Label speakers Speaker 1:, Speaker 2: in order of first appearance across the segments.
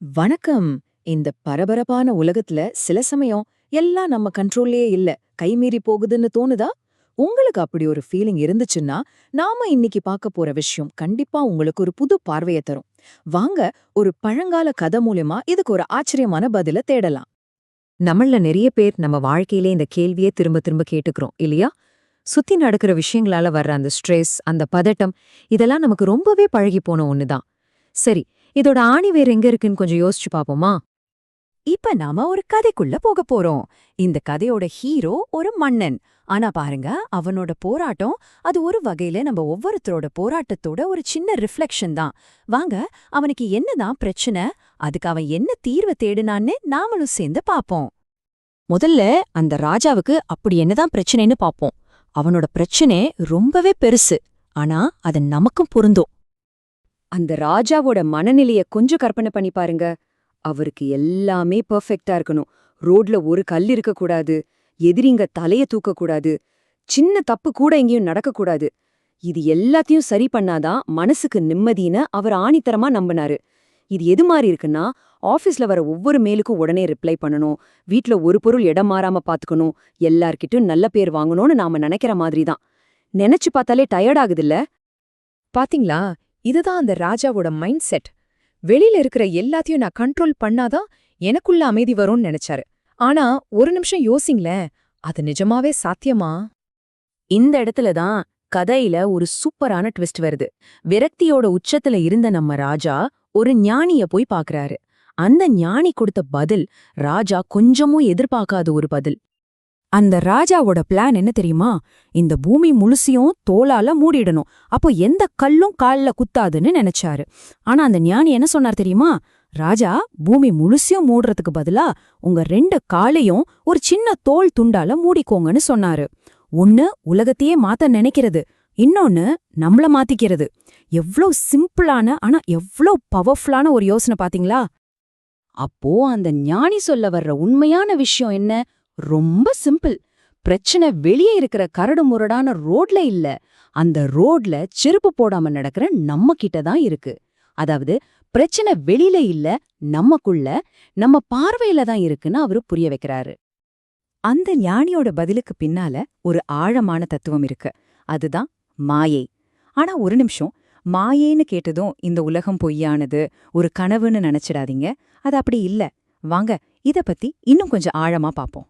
Speaker 1: வணக்கம். இந்த பரபரப்பான உலகத்துல சில சமயம் எல்லாம் நம்ம கண்ட்ரோல்லயே இல்ல. கைமீறி போகுதுன்னு தோணுதா? உங்களுக்கு அப்படி ஒரு ஃபீலிங் இருந்துச்சுன்னா நாம இன்னைக்கு பார்க்க போற விஷயம் கண்டிப்பா உங்களுக்கு ஒரு புது பார்வையை தரும். வாங்க ஒரு பழங்கால கதை மூலியமா இதுக்கு ஒரு ஆச்சரியமான பதில தேடலாம்.
Speaker 2: நம்மள நிறைய பேர் நம்ம வாழ்க்கையிலே இந்த கேள்வியே திரும்ப திரும்ப கேட்டுக்கிறோம் இல்லையா? சுத்தி நடக்கிற விஷயங்களால வர்ற அந்த ஸ்ட்ரெஸ் அந்த பதட்டம் இதெல்லாம் நமக்கு ரொம்பவே பழகி போன ஒண்ணுதான். சரி இதோட ஆணி வேற எங்க இருக்குன்னு கொஞ்சம் யோசிச்சு பாப்போமா?
Speaker 3: இப்ப நாம ஒரு கதைக்குள்ள போக போறோம். இந்த கதையோட ஹீரோ ஒரு மன்னன். ஆனா பாருங்க அவனோட போராட்டம் அது ஒரு வகையில நம்ம ஒவ்வொருத்தரோட போராட்டத்தோட ஒரு சின்ன ரிஃப்ளெக்ஷன் தான். வாங்க அவனுக்கு என்னதான் பிரச்சனை அதுக்கு அவன் என்ன தீர்வு தேடுனான்னு நாமளும் சேர்ந்து பாப்போம். முதல்ல அந்த ராஜாவுக்கு அப்படி என்னதான் பிரச்சனைன்னு பாப்போம். அவனோட பிரச்சனை ரொம்பவே பெருசு. ஆனா அது நமக்கும் பொருந்தும். அந்த ராஜாவோட மனநிலைய கொஞ்சம் கற்பனை பண்ணி பாருங்க. அவருக்கு எல்லாமே பெர்ஃபெக்ட்டா இருக்கணும். ரோட்ல ஒரு கல் இருக்கக்கூடாது எதிரிங்க தலைய தூக்கக்கூடாது சின்ன தப்பு கூட எங்கேயும் நடக்கக்கூடாது இது எல்லாத்தையும் சரி பண்ணாதான் மனசுக்கு நிம்மதின்னு அவர் ஆணித்தரமா நம்பினாரு. இது எது மாதிரி இருக்குன்னா ஆஃபீஸ்ல வர ஒவ்வொரு மேலுக்கும் உடனே ரிப்ளை பண்ணணும். வீட்ல ஒரு பொருள் இடம் மாறாம பாத்துக்கணும். எல்லார்கிட்டயும் நல்ல பேர் வாங்கணும்னு நாம நினைக்கிற மாதிரி தான் நினைச்சு பார்த்தாலே டயர்ட் ஆகுதுல்ல?
Speaker 1: பாத்தீங்களா? இதுதான் அந்த ராஜாவோட மைண்ட் செட். வெளியில இருக்கிற எல்லாத்தையும் நான் கண்ட்ரோல் பண்ணாதான் எனக்குள்ள அமைதி வரும்னு நினைச்சாரு. ஆனா ஒரு நிமிஷம் யோசிங்களேன் அது நிஜமாவே சாத்தியமா?
Speaker 3: இந்த இடத்துல தான் கதையில ஒரு சூப்பரான ட்விஸ்ட் வருது. விரக்தியோட உச்சத்துல இருந்த நம்ம ராஜா ஒரு ஞானிய போய் பாக்குறாரு. அந்த ஞானி கொடுத்த பதில் ராஜா கொஞ்சமும் எதிர்பார்க்காத ஒரு பதில். அந்த ராஜாவோட பிளான் என்ன தெரியுமா? இந்த பூமி முழுசியும் தோலால மூடிடணும். அப்போ எந்த கல்லும் கால்ல குத்தாதுன்னு நினைச்சாரு. ஆனா அந்த ஞானி என்ன சொன்னார் தெரியுமா? ராஜா பூமி முழுசியும் மூடுறதுக்கு பதிலா உங்க ரெண்டு காலையும் ஒரு சின்ன தோல் துண்டால மூடிக்கோங்கன்னு சொன்னாரு. ஒன்னு உலகத்தையே மாத்த நினைக்கிறது இன்னொன்னு நம்மள மாத்திக்கிறது. எவ்ளோ சிம்பிளான ஆனா எவ்ளோ பவர்ஃபுல்லான ஒரு யோசனை பாத்தீங்களா? அப்போ அந்த ஞானி சொல்ல வர்ற உண்மையான விஷயம் என்ன? ரொம்ப சிம்பிள். பிரச்சனை வெளியே இருக்கிற கரடு முரடான ரோட்ல இல்ல. அந்த ரோட்ல செருப்பு போடாம நடக்கிற நம்ம கிட்ட தான் இருக்கு. அதாவது பிரச்சனை வெளியில இல்ல நமக்குள்ள நம்ம பார்வையில தான் இருக்குன்னு அவரு புரிய வைக்கிறாரு. அந்த ஞானியோட பதிலுக்கு பின்னால ஒரு ஆழமான தத்துவம் இருக்கு. அதுதான் மாயை. ஆனா ஒரு நிமிஷம் மாயேன்னு கேட்டதும் இந்த உலகம் பொய்யானது ஒரு கனவுன்னு நினைச்சிடாதீங்க. அது அப்படி இல்ல. வாங்க இத பத்தி இன்னும் கொஞ்சம் ஆழமா பாப்போம்.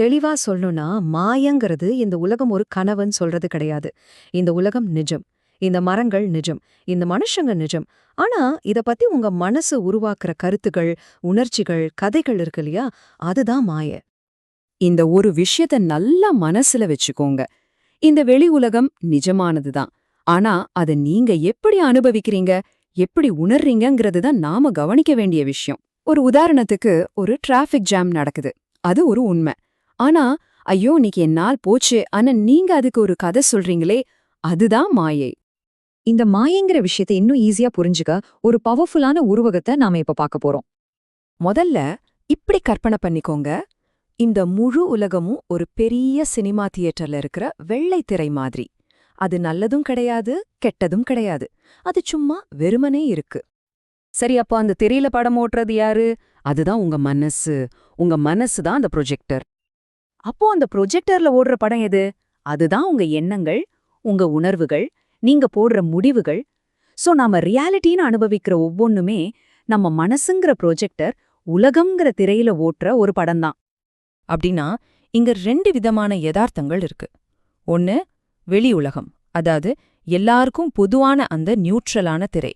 Speaker 2: தெளிவா சொல்லணும்னா மாயங்கிறது இந்த உலகம் ஒரு கனவுன்னு சொல்றது கிடையாது. இந்த உலகம் நிஜம். இந்த மரங்கள் நிஜம். இந்த மனுஷங்க நிஜம். ஆனா இத பத்தி உங்க மனசு உருவாக்குற கருத்துகள் உணர்ச்சிகள் கதைகள் இருக்கு இல்லையா? அதுதான் மாய.
Speaker 3: இந்த ஒரு விஷயத்த நல்லா மனசுல வச்சுக்கோங்க. இந்த வெளி உலகம் நிஜமானதுதான் ஆனா அத நீங்க எப்படி அனுபவிக்கிறீங்க? எப்படி உணர்றீங்கிறது தான் நாம கவனிக்க வேண்டிய விஷயம். ஒரு உதாரணத்துக்கு ஒரு டிராஃபிக் ஜாம் நடக்குது. அது ஒரு உண்மை. ஆனா ஐயோ இன்னைக்கு என் நாள் போச்சு ஆனா நீங்க அதுக்கு ஒரு கதை சொல்றீங்களே அதுதான் மாயை.
Speaker 2: இந்த மாயைங்கிற விஷயத்தை இன்னும் ஈஸியா புரிஞ்சுக்க ஒரு பவர்ஃபுல்லான உருவகத்தை நாம இப்ப பார்க்க போறோம்.
Speaker 3: முதல்ல இப்படி கற்பனை பண்ணிக்கோங்க. இந்த முழு உலகமும் ஒரு பெரிய சினிமா தியேட்டர்ல இருக்கிற வெள்ளை திரை மாதிரி. அது நல்லதும் கிடையாது கெட்டதும் கிடையாது. அது சும்மா வெறுமனே இருக்கு. சரி அப்போ அந்த திரையில படம் ஓட்டுறது யாரு? அதுதான் உங்க மனசு. உங்க மனசு தான் அந்த ப்ரொஜெக்டர் அப்போ அந்த ப்ரொஜெக்டர்ல ஓடுற படம் எது? அதுதான் உங்க எண்ணங்கள் உங்க உணர்வுகள் நீங்க போடுற முடிவுகள். சோ நாம ரியாலிட்டின்னு அனுபவிக்கிற ஒவ்வொன்னுமே நம்ம மனசுங்கிற ப்ரொஜெக்டர் உலகம்ங்கிற திரையில ஓட்டுற ஒரு படம்தான். அப்படின்னா இங்க ரெண்டு விதமான யதார்த்தங்கள் இருக்கு. ஒன்னு வெளி உலகம் அதாவது எல்லாருக்கும் பொதுவான அந்த நியூட்ரலான திரை.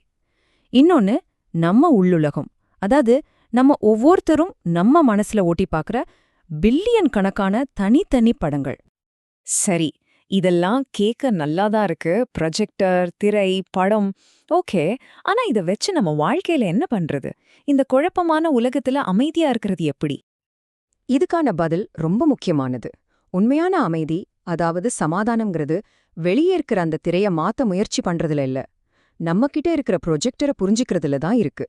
Speaker 3: இன்னொன்னு நம்ம உள்ளுலகம் அதாவது நம்ம ஒவ்வொருத்தரும் நம்ம மனசுல ஓட்டி பார்க்குற பில்லியன் கணக்கான தனித்தனி படங்கள். சரி இதெல்லாம் கேட்க நல்லாதான் இருக்கு. ப்ரொஜெக்டர் திரை படம். ஓகே ஆனா இத வச்சு நம்ம வாழ்க்கையில என்ன பண்றது? இந்த குழப்பமான உலகத்துல அமைதியா இருக்கிறது எப்படி?
Speaker 2: இதுக்கான பதில் ரொம்ப முக்கியமானது. உண்மையான அமைதி அதாவது சமாதானம்ங்கிறது வெளியே இருக்கிற அந்த திரைய மாத்த முயற்சி பண்றதுல இல்ல. நம்மகிட்ட இருக்கிற ப்ரொஜெக்டரை புரிஞ்சுக்கிறதுல தான் இருக்கு.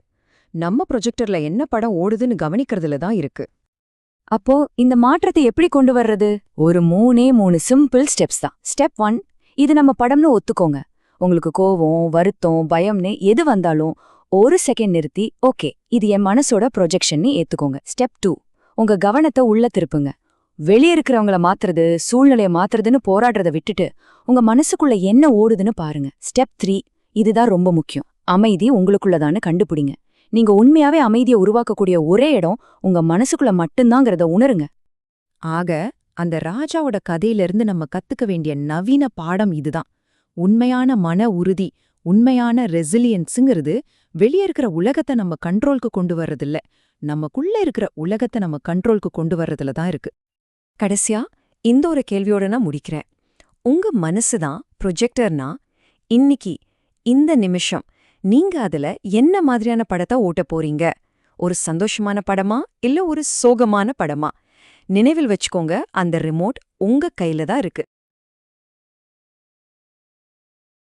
Speaker 2: நம்ம ப்ரொஜெக்டர்ல என்ன படம் ஓடுதுன்னு கவனிக்கிறதுல தான் இருக்கு.
Speaker 3: அப்போ இந்த மாற்றத்தை எப்படி கொண்டு வர்றது? ஒரு மூணே மூணு சிம்பிள் ஸ்டெப்ஸ் தான். ஸ்டெப் ஒன் இது நம்ம படம்னு ஒத்துக்கோங்க. உங்களுக்கு கோவம் வருத்தம் பயம்னு எது வந்தாலும்
Speaker 4: ஒரு செகண்ட் நிறுத்தி ஓகே இது என் மனசோட ப்ரொஜெக்ஷன்னு ஏத்துக்கோங்க. ஸ்டெப் டூ உங்க கவனத்தை உள்ள திருப்புங்க. வெளியே இருக்கிறவங்கள மாத்துறது சூழ்நிலைய மாத்துறதுன்னு போராடுறத விட்டுட்டு உங்க மனசுக்குள்ள என்ன ஓடுதுன்னு பாருங்க. ஸ்டெப் த்ரீ இதுதான் ரொம்ப முக்கியம். அமைதி உங்களுக்குள்ளதான்னு கண்டுபிடிங்க. நீங்க உண்மையாவே அமைதியை உருவாக்கக்கூடிய ஒரே இடம் உங்க மனசுக்குள்ள மட்டும்தாங்கிறத உணருங்க.
Speaker 2: ஆக அந்த ராஜாவோட கதையிலிருந்து நம்ம கத்துக்க வேண்டிய நவீன பாடம் இதுதான். உண்மையான மன உறுதி உண்மையான ரெசிலியன்ஸுங்கிறது வெளியே இருக்கிற உலகத்தை நம்ம கண்ட்ரோலுக்கு கொண்டு வர்றதில்ல. நமக்குள்ள இருக்கிற உலகத்தை நம்ம கண்ட்ரோலுக்கு கொண்டு வர்றதுல தான் இருக்கு. கடைசியா இந்த ஒரு கேள்வியோட நான் முடிக்கிறேன். உங்க மனசு தான் ப்ரொஜெக்டர்னா இன்னிக்கு இந்த நிமிஷம் நீங்க அதுல என்ன மாதிரியான படத்தை ஓட்ட போறீங்க? ஒரு சந்தோஷமான படமா? இல்ல ஒரு சோகமான படமா? நினைவில் வச்சுக்கோங்க அந்த ரிமோட் உங்க கையில தான் இருக்கு.